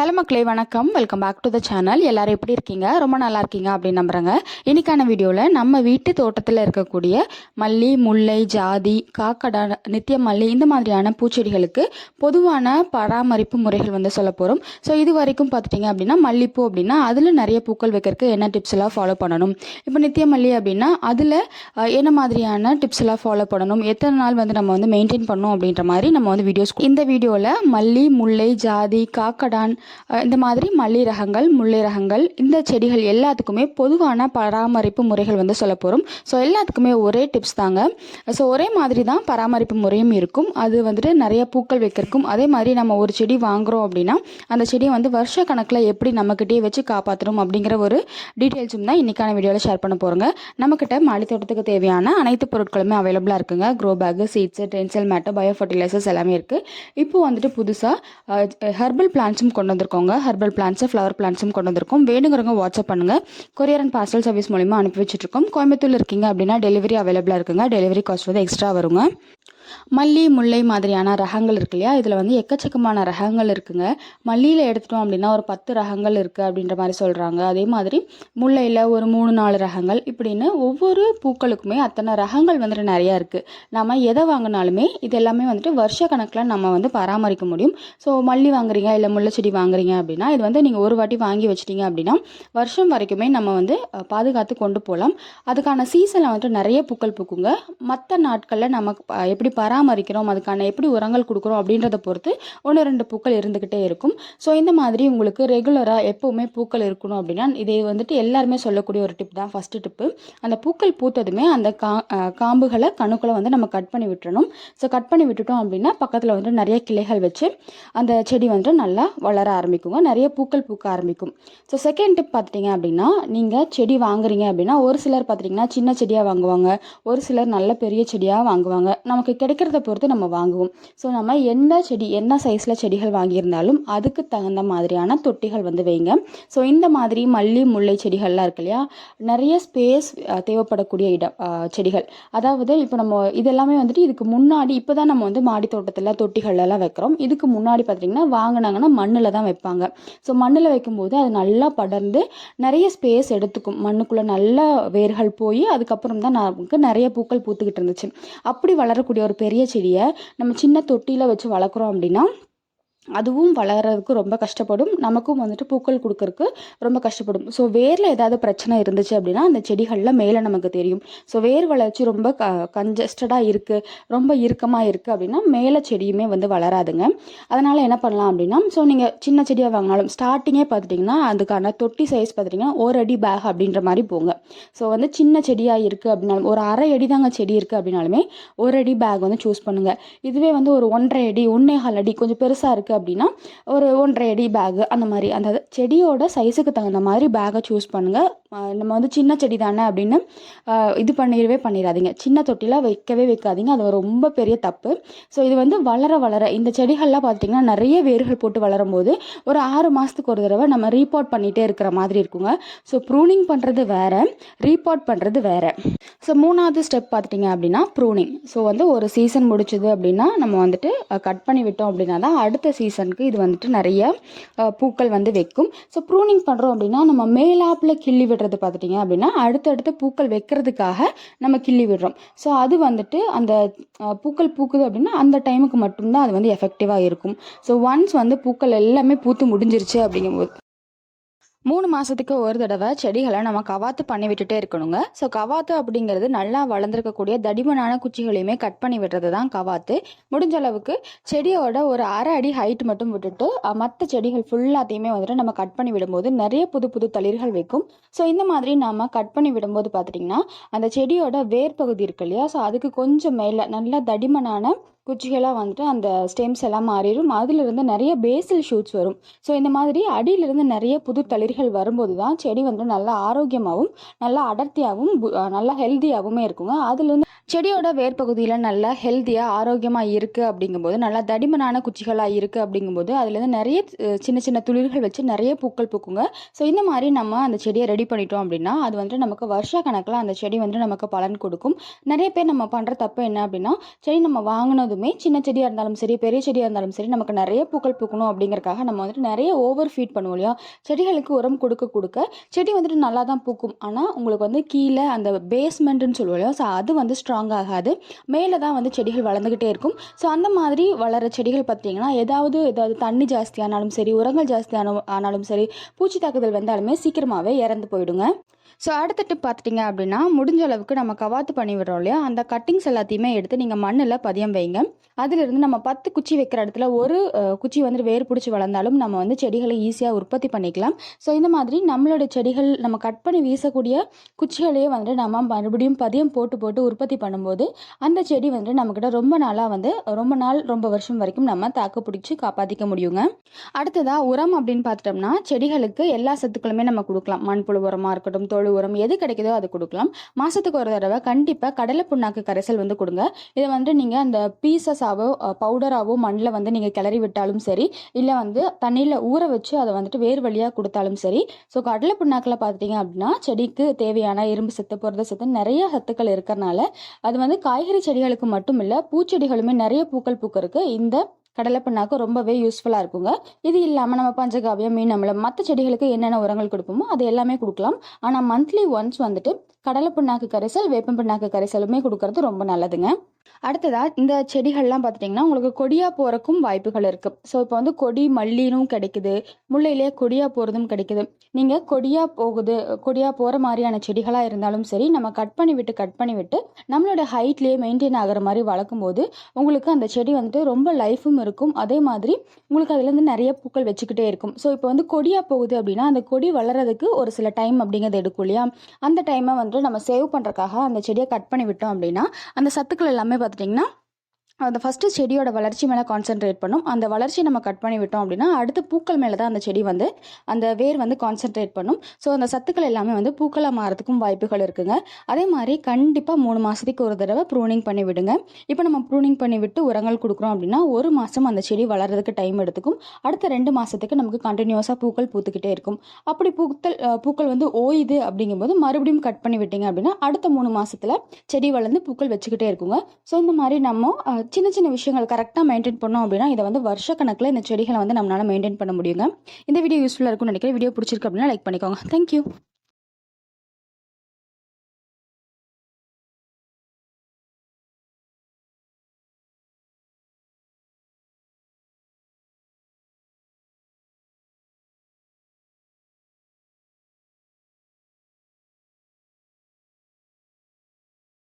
Hello மக்களே வணக்கம். Welcome back to the channel எல்லோரும் எப்படி இருக்கீங்க? ரொம்ப நல்லா இருக்கீங்க அப்படின்னு நம்புகிறேங்க இன்னைக்கான வீடியோவில் நம்ம வீட்டு தோட்டத்தில் இருக்கக்கூடிய மல்லி முல்லை ஜாதி காக்கடா நித்திய மல்லி இந்த மாதிரியான பூச்செடிகளுக்கு பொதுவான பராமரிப்பு முறைகள் வந்து சொல்ல போகிறோம் ஸோ இது வரைக்கும் பார்த்துட்டிங்க அப்படின்னா மல்லிப்பூ அப்படின்னா அதில் நிறைய பூக்கள் வைக்கிறதுக்கு என்ன டிப்ஸ் எல்லாம் ஃபாலோ பண்ணணும். இப்போ நித்திய மல்லி அப்படின்னா அதில் என்ன மாதிரியான டிப்ஸ் எல்லாம் ஃபாலோ பண்ணணும்? எத்தனை நாள் வந்து நம்ம வந்து மெயின்டைன் பண்ணணும் அப்படின்ற மாதிரி நம்ம வந்து வீடியோஸ் இந்த வீடியோவில் மல்லி முல்லை ஜாதி காக்கடான் இந்த மாதிரி மல்லி ரகங்கள் முல்லை ரகங்கள் இந்த செடிகள் எல்லாத்துக்குமே பொதுவான பராமரிப்பு முறைகள் வந்து சொல்ல போகிறோம் ஸோ எல்லாத்துக்குமே ஒரே டிப்ஸ் தாங்க. ஸோ ஒரே மாதிரி தான் பராமரிப்பு முறையும் இருக்கும். அது வந்துட்டு நிறைய பூக்கள் வைக்கிறக்கும். அதே மாதிரி நம்ம ஒரு செடி வாங்குகிறோம் அப்படின்னா அந்த செடியை வந்து வருஷ கணக்கில் எப்படி நம்மக்கிட்டே வச்சு காப்பாற்றணும் அப்படிங்கிற ஒரு டீட்டெயில்ஸும் தான் இன்றைக்கான வீடியோவில் ஷேர் பண்ண போகிறோங்க நம்மக்கிட்ட மாடி தோட்டத்துக்கு தேவையான அனைத்து பொருட்களுமே அவைலபிளாக இருக்குங்க. க்ரோ பேக்கு சீட்ஸு டென்சல் மேட்டோ பயோ ஃபர்டிலைசர்ஸ் எல்லாமே இருக்குது இப்போ வந்துட்டு புதுசாக ஹெர்பல் பிளான்ட்ஸும் கொண்டு வந்திருக்கோங்க ஹெர்பல் பிளான்ட்ஸு ஃப்ளவர் பிளான்ஸும் கொண்டு வந்திருக்கோம் வேணுங்கிறவங்க வாட்ஸ்அப் பண்ணுங்கள் கொரியர் அண்ட் பார்சல் சர்வீஸ் மூலிமா அனுப்பி வச்சுட்ருக்கோம் கோயம்புத்தூர் இருக்கீங்க அப்படின்னா டெலிவரி அவைலபிளாக இருக்குங்க. டெலிவரி காஸ்ட் வந்து எக்ஸ்ட்ரா வருங்க. மல்லி முல்லை மாதிரியான ரகங்கள் இருக்கு இல்லையா? இதில் வந்து எக்கச்சக்கமான ரகங்கள் இருக்குங்க. மல்லியில் எடுத்துட்டோம் அப்படின்னா ஒரு பத்து ரகங்கள் இருக்குது அப்படின்ற மாதிரி சொல்கிறாங்க அதே மாதிரி முல்லையில் ஒரு மூணு நாலு ரகங்கள் இப்படின்னு ஒவ்வொரு பூக்களுக்குமே அத்தனை ரகங்கள் வந்துட்டு நிறையா இருக்குது நம்ம எதை வாங்கினாலுமே இது எல்லாமே வந்துட்டு வருஷ கணக்கில் நம்ம வந்து பராமரிக்க முடியும். ஸோ மல்லி வாங்குறீங்க இல்லை முல்லை செடி வாங்குறீங்க அப்படின்னா இது வந்து நீங்கள் ஒரு வாட்டி வாங்கி வச்சிட்டீங்க அப்படின்னா வருஷம் வரைக்குமே நம்ம வந்து பாதுகாத்து கொண்டு போகலாம் அதுக்கான சீசனில் வந்துட்டு நிறைய பூக்கள் பூக்குங்க. மற்ற நாட்களில் நமக்கு எப்படி பராமரிக்கிறோம் அதுக்கான எப்படி உரங்கள் கொடுக்குறோம் அப்படின்றத பொறுத்து ஒன்று ரெண்டு பூக்கள் இருந்துக்கிட்டே இருக்கும். ஸோ இந்த மாதிரி உங்களுக்கு ரெகுலராக எப்போவுமே பூக்கள் இருக்கணும் அப்படின்னா இதை வந்துட்டு எல்லாருமே சொல்லக்கூடிய ஒரு டிப் தான் ஃபஸ்ட்டு டிப்பு அந்த பூக்கள் பூத்ததுமே அந்த கா காம்புகளை கணுக்களை வந்து நம்ம கட் பண்ணி விட்டுறணும். ஸோ கட் பண்ணி விட்டுட்டோம் அப்படின்னா பக்கத்தில் வந்து நிறைய கிளைகள் வச்சு அந்த செடி வந்துட்டு நல்லா வளர ஆரம்பிக்குங்க. நிறைய பூக்கள் பூக்க ஆரம்பிக்கும். ஸோ செகண்ட் டிப் பார்த்துட்டிங்க அப்படின்னா நீங்கள் செடி வாங்குறீங்க அப்படின்னா ஒரு சிலர் பார்த்துட்டிங்கன்னா சின்ன செடியாக வாங்குவாங்க. ஒரு சிலர் நல்ல பெரிய செடியாக வாங்குவாங்க. நமக்கு கிடைக்கிறத பொறுத்து நம்ம வாங்குவோம். ஸோ நம்ம எந்த செடி என்ன சைஸில் செடிகள் வாங்கியிருந்தாலும் அதுக்கு தகுந்த மாதிரியான தொட்டிகள் வந்து வைங்க. ஸோ இந்த மாதிரி மல்லி முல்லை செடிகள்லாம் இருக்கு இல்லையா? நிறைய ஸ்பேஸ் தேவைப்படக்கூடிய இடம் செடிகள். அதாவது இப்போ நம்ம இதெல்லாமே வந்துட்டு இதுக்கு முன்னாடி இப்போ தான் நம்ம வந்து மாடி தோட்டத்தில் தொட்டிகள்லாம் வைக்கிறோம். இதுக்கு முன்னாடி பார்த்திங்கன்னா வாங்கினாங்கன்னா மண்ணில் தான் வைப்பாங்க. ஸோ மண்ணில் வைக்கும்போது அது நல்லா படர்ந்து நிறைய ஸ்பேஸ் எடுத்துக்கும். மண்ணுக்குள்ளே நல்லா வேர்கள் போய் அதுக்கப்புறம் தான் நமக்கு நிறைய பூக்கள் பூத்துக்கிட்டு இருந்துச்சு. அப்படி வளரக்கூடிய ஒரு பெரிய செடியை நம்ம சின்ன தொட்டியில் வச்சு வளர்க்குறோம் அப்படின்னா அதுவும் வளர்கிறதுக்கு ரொம்ப கஷ்டப்படும். நமக்கும் வந்துட்டு பூக்கள் கொடுக்கறதுக்கு ரொம்ப கஷ்டப்படும். ஸோ வேரில் ஏதாவது பிரச்சனை இருந்துச்சு அப்படின்னா அந்த செடிகளில் மேலே நமக்கு தெரியும். ஸோ வேர் வளர்ச்சி ரொம்ப க கன்ஜஸ்டடாக இருக்குது ரொம்ப இறுக்கமாக இருக்குது அப்படின்னா மேலே செடியுமே வந்து வளராதுங்க. அதனால் என்ன பண்ணலாம் அப்படின்னா ஸோ நீங்கள் சின்ன செடியாக வாங்கினாலும் ஸ்டார்டிங்கே பார்த்துட்டிங்கன்னா அதுக்கான தொட்டி சைஸ் பார்த்துட்டிங்கன்னா ஒரு அடி பேக் அப்படின்ற மாதிரி போங்க. ஸோ வந்து சின்ன செடியாக இருக்குது அப்படின்னாலும் ஒரு அரை அடி தாங்க செடி இருக்குது அப்படின்னாலுமே ஒரு அடி பேக் வந்து சூஸ் பண்ணுங்கள் இதுவே வந்து ஒரு ஒன்றரை அடி ஒன்றே கால் அடி கொஞ்சம் பெருசாக இருக்குது அப்படின்னா ஒரு ஒன்றரை அடி பேகு அந்த மாதிரி அந்த செடியோட சைஸுக்கு தகுந்த மாதிரி பேகை சூஸ் பண்ணுங்கள் நம்ம வந்து சின்ன செடி தானே அப்படின்னு இது பண்ணிடவே பண்ணிடாதீங்க. சின்ன தொட்டியில் வைக்கவே வைக்காதீங்க. அது ரொம்ப பெரிய தப்பு. ஸோ இது வந்து வளர வளர இந்த செடிகள்லாம் பார்த்திங்கன்னா நிறைய வேர்கள் போட்டு வளரும் போது ஒரு ஆறு மாதத்துக்கு ஒரு தடவை நம்ம ரீபாட் பண்ணிகிட்டே இருக்கிற மாதிரி இருக்குங்க. ஸோ ப்ரூனிங் பண்ணுறது வேறு ரீபாட் பண்ணுறது வேறு. ஸோ மூணாவது ஸ்டெப் பார்த்துட்டிங்க அப்படின்னா ப்ரூனிங் ஸோ வந்து ஒரு சீசன் முடிச்சுது அப்படின்னா நம்ம வந்துட்டு கட் பண்ணி விட்டோம் அப்படின்னா தான் அடுத்த சீசனுக்கு இது வந்துட்டு நிறைய பூக்கள் வந்து வைக்கும். ஸோ ப்ரூனிங் பண்ணுறோம் அப்படின்னா நம்ம மேலாப்பில் கிள்ளி விடுறது பார்த்துட்டிங்க அப்படின்னா அடுத்தடுத்து பூக்கள் வைக்கிறதுக்காக நம்ம கிள்ளி விடுறோம். ஸோ அது வந்துட்டு அந்த பூக்கள் பூக்குது அப்படின்னா அந்த டைமுக்கு மட்டும்தான் அது வந்து எஃபெக்டிவாக இருக்கும். ஸோ ஒன்ஸ் வந்து பூக்கள் எல்லாமே பூத்து முடிஞ்சிருச்சு அப்படிங்கும்போது மூணு மாதத்துக்கு ஒரு தடவை செடிகளை நம்ம கவாத்து பண்ணி விட்டுட்டே இருக்கணுங்க. ஸோ கவாத்து அப்படிங்கிறது நல்லா வளர்ந்துருக்கக்கூடிய தடிமனான குச்சிகளையுமே கட் பண்ணி விடுறது தான் கவாத்து. முடிஞ்ச அளவுக்கு செடியோட ஒரு அரை அடி ஹைட் மட்டும் விட்டுட்டு மற்ற செடிகள் ஃபுல்லாத்தையுமே வந்துட்டு நம்ம கட் பண்ணி விடும்போது நிறைய புது புது தளிர்கள் வைக்கும். ஸோ இந்த மாதிரி நாம் கட் பண்ணி விடும்போது பார்த்துட்டிங்கன்னா அந்த செடியோட வேர் பகுதி இருக்கு இல்லையா? ஸோ அதுக்கு கொஞ்சம் மேலே நல்லா தடிமனான குச்சிகளாக வந்துட்டு அந்த ஸ்டெம்ஸ் எல்லாம் மாறிடும். அதிலிருந்து நிறைய பேசில் ஷூட்ஸ் வரும். ஸோ இந்த மாதிரி அடியிலிருந்து நிறைய புது தளிர்கள் வரும்போது தான் செடி வந்து நல்லா ஆரோக்கியமாகவும் நல்லா அடர்த்தியாகவும் பு- நல்லா ஹெல்த்தியாகவுமே இருக்குங்க. அதுலேருந்து செடியோட வேர் பகுதியில் நல்லா ஹெல்த்தியாக ஆரோக்கியமாக இருக்குது அப்படிங்கும்போது நல்லா தடிமனான குச்சிகளாக இருக்குது அப்படிங்கும்போது அதுலேருந்து நிறைய சின்ன சின்ன துளிர்கள் வச்சு நிறைய பூக்கள் பூக்குங்க. ஸோ இந்த மாதிரி நம்ம அந்த செடியை ரெடி பண்ணிட்டோம் அப்படின்னா அது வந்துட்டு நமக்கு வருஷ கணக்கில் அந்த செடி வந்துட்டு நமக்கு பலன் கொடுக்கும். நிறைய பேர் நம்ம பண்ணுற தப்பு என்ன அப்படின்னா செடி நம்ம வாங்கினது ஆனதுமே சின்ன செடியாக இருந்தாலும் சரி பெரிய செடியாக இருந்தாலும் சரி நமக்கு நிறைய பூக்கள் பூக்கணும் அப்படிங்கறக்காக நம்ம வந்துட்டு நிறைய ஓவர் ஃபீட் பண்ணுவோம் இல்லையா? செடிகளுக்கு உரம் கொடுக்க கொடுக்க செடி வந்துட்டு நல்லா தான் பூக்கும். ஆனால் உங்களுக்கு வந்து கீழே அந்த பேஸ்மெண்ட்டுன்னு சொல்லுவோம் இல்லையா? ஸோ அது வந்து ஸ்ட்ராங் ஆகாது. மேலே தான் வந்து செடிகள் வளர்ந்துக்கிட்டே இருக்கும். ஸோ அந்த மாதிரி வளர செடிகள் பார்த்தீங்கன்னா ஏதாவது ஏதாவது தண்ணி ஜாஸ்தியானாலும் சரி உரங்கள் ஜாஸ்தியான ஆனாலும் சரி பூச்சி தாக்குதல் வந்தாலுமே சீக்கிரமாகவே இறந்து போயிடுங்க. ஸோ அடுத்த டிப் பார்த்துட்டிங்க அப்படின்னா முடிஞ்ச அளவுக்கு நம்ம கவாத்து பண்ணி விடுறோம் இல்லையா? அந்த கட்டிங்ஸ் எல்லாத்தையுமே எடுத்து நீங்கள் மண்ணில் பதியம் வைங்க. அதிலிருந்து நம்ம பத்து குச்சி வைக்கிற இடத்துல ஒரு குச்சி வந்துட்டு வேர் பிடிச்சி வளர்ந்தாலும் நம்ம வந்து செடிகளை ஈஸியாக உற்பத்தி பண்ணிக்கலாம். ஸோ இந்த மாதிரி நம்மளோட செடிகள் நம்ம கட் பண்ணி வீசக்கூடிய குச்சிகளையே வந்துட்டு நம்ம மறுபடியும் பதியம் போட்டு போட்டு உற்பத்தி பண்ணும்போது அந்த செடி வந்துட்டு நம்மக்கிட்ட ரொம்ப நாளாக வந்து ரொம்ப நாள் ரொம்ப வருஷம் வரைக்கும் நம்ம தாக்கு பிடிச்சி காப்பாற்றிக்க முடியுங்க. அடுத்ததாக உரம் அப்படின்னு பார்த்துட்டோம்னா செடிகளுக்கு எல்லா சத்துக்களுமே நம்ம கொடுக்கலாம். மண்புழு உரமாக இருக்கட்டும் தொழு உரம் எது கிடைக்குதோ அது கொடுக்கலாம். மாதத்துக்கு ஒரு தடவை கண்டிப்பாக கடலை புண்ணாக்கு கரைசல் வந்து கொடுங்க. இதை வந்து நீங்கள் அந்த பீசஸாவோ பவுடராகவோ மண்ணில் வந்து நீங்கள் கிளறி விட்டாலும் சரி இல்லை வந்து தண்ணியில் ஊற வச்சு அதை வந்துட்டு வேறு வழியாக கொடுத்தாலும் சரி ஸோ கடலை புண்ணாக்கில் பார்த்துட்டிங்க அப்படின்னா செடிக்கு தேவையான இரும்பு சத்து புரத சத்து நிறைய சத்துக்கள் இருக்கிறனால அது வந்து காய்கறி செடிகளுக்கு மட்டும் இல்லை பூச்செடிகளுமே நிறைய பூக்கள் பூக்கிறதுக்கு இந்த கடலை புண்ணாக்கு ரொம்பவே யூஸ்ஃபுல்லாக இருக்குங்க. இது இல்லாமல் நம்ம பஞ்சகாவியம் மீன் அமிலம் மற்ற செடிகளுக்கு என்னென்ன உரங்கள் கொடுப்போமோ அது எல்லாமே கொடுக்கலாம். ஆனால் மந்த்லி ஒன்ஸ் வந்துட்டு கடலை புண்ணாக்கு கரைசல் வேப்பம் பிண்ணாக்கு கரைசலுமே கொடுக்கறது ரொம்ப நல்லதுங்க. அடுத்ததா இந்த செடிகள்லாம் பார்த்துட்டிங்கன்னா உங்களுக்கு கொடியாக போகிறக்கும் வாய்ப்புகள் இருக்குது ஸோ இப்போ வந்து கொடி மல்லினும் கிடைக்குது. முல்லையிலேயே கொடியாக போகிறதும் கிடைக்குது. நீங்கள் கொடியாக போகுது கொடியாக போகிற மாதிரியான செடிகளாக இருந்தாலும் சரி நம்ம கட் பண்ணி விட்டு கட் பண்ணி விட்டு நம்மளோட ஹைட்லேயே மெயின்டைன் ஆகிற மாதிரி வளர்க்கும் போது உங்களுக்கு அந்த செடி வந்துட்டு ரொம்ப லைஃபும் இருக்கும். அதே மாதிரி உங்களுக்கு அதுலேருந்து நிறைய பூக்கள் வச்சுக்கிட்டே இருக்கும். ஸோ இப்போ வந்து கொடியாக போகுது அப்படின்னா அந்த கொடி வளர்கிறதுக்கு ஒரு சில டைம் அப்படிங்கிறது எடுக்கும் இல்லையா? அந்த டைமை வந்துட்டு நம்ம சேவ் பண்ணுறக்காக அந்த செடியை கட் பண்ணி விட்டோம் அப்படின்னா அந்த சத்துக்கள் எல்லாமே பார்த்துட்டிங்கன்னா அந்த ஃபஸ்ட்டு செடியோட வளர்ச்சி மேலே கான்சென்ட்ரேட் பண்ணும். அந்த வளர்ச்சி நம்ம கட் பண்ணி விட்டோம் அப்படின்னா அடுத்து பூக்கள் மேலே தான் அந்த செடி வந்து அந்த வேர் வந்து கான்சென்ட்ரேட் பண்ணும். ஸோ அந்த சத்துக்கள் எல்லாமே வந்து பூக்களாக மாறதுக்கும் வாய்ப்புகள் இருக்குங்க. அதே மாதிரி கண்டிப்பாக மூணு மாதத்துக்கு ஒரு தடவை ப்ரூனிங் பண்ணி விடுங்க. இப்போ நம்ம ப்ரூனிங் பண்ணி விட்டு உரங்கள் கொடுக்குறோம் அப்படின்னா ஒரு மாதம் அந்த செடி வளர்கிறதுக்கு டைம் எடுத்துக்கும். அடுத்த ரெண்டு மாதத்துக்கு நமக்கு கண்டினியூஸாக பூக்கள் பூத்துக்கிட்டே இருக்கும். அப்படி பூத்தல் பூக்கள் வந்து ஓயுது அப்படிங்கும்போது மறுபடியும் கட் பண்ணி விட்டீங்க அப்படின்னா அடுத்த மூணு மாதத்தில் செடி வளர்ந்து பூக்கள் வச்சுக்கிட்டே இருக்குங்க. ஸோ இந்த மாதிரி நம்ம சின்ன சின்ன விஷயங்கள் கரெக்டாக மெயின்டைன் பண்ணோம் அப்படின்னா இதை வந்து வருஷக்கணக்கில் இந்த செடிகளை வந்து நம்மளால மெயின்டைன் பண்ண முடியுங்க. இந்த வீடியோ யூஸ்ஃபுல்லாக இருக்கும்னு நினைக்கிறேன். வீடியோ பிடிச்சிருக்கு அப்படின்னா லைக் பண்ணிக்கோங்க. தேங்க்யூ